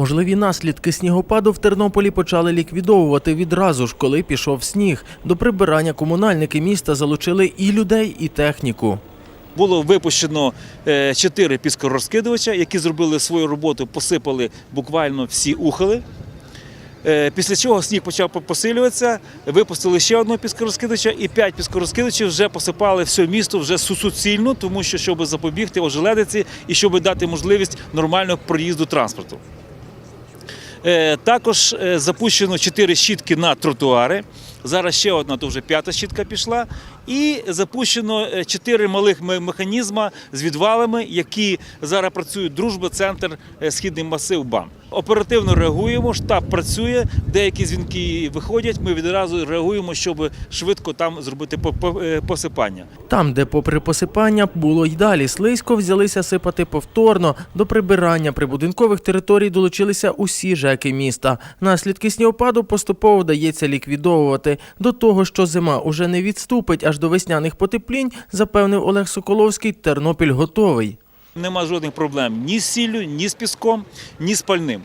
Можливі наслідки снігопаду в Тернополі почали ліквідовувати відразу ж, коли пішов сніг. До прибирання комунальники міста залучили і людей, і техніку. Було випущено е, чотири піскорозкидувача, які зробили свою роботу, посипали буквально всі ухили. Е, Після чого сніг почав посилюватися, випустили ще одного піскорозкидача і п'ять піскорозкидачів вже посипали все місто вже су- суцільно, тому що щоб запобігти ожеледиці і щоб дати можливість нормального проїзду транспорту. Е, Також е, запущено 4 щітки на тротуари. Зараз ще одна, то вже п'ята щітка пішла. І запущено 4 малих ме- механізма з відвалами, які зараз працюють дружба, центр, е, східний масив БАМ. Оперативно реагуємо, штаб працює, деякі дзвінки виходять. Ми відразу реагуємо, щоб швидко там зробити е, посипання. Там, де попри посипання було й далі слизько, взялися сипати повторно. До прибирання прибудинкових територій долучилися усі ЖЕКи міста. Наслідки снігопаду поступово вдається ліквідовувати. До того, що зима уже не відступить аж до весняних потеплінь, запевнив Олег Соколовський, Тернопіль готовий. Нема жодних проблем ні з сіллю, ні з піском, ні з пальним.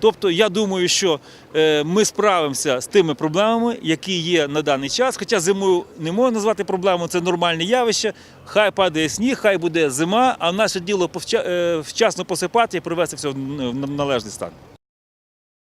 Тобто, я думаю, що е, ми справимося з тими проблемами, які є на даний час. Хоча зимою не можна назвати проблемою, це нормальне явище. Хай падає сніг, хай буде зима, а наше діло е, вчасно посипати і привести все в належний стан.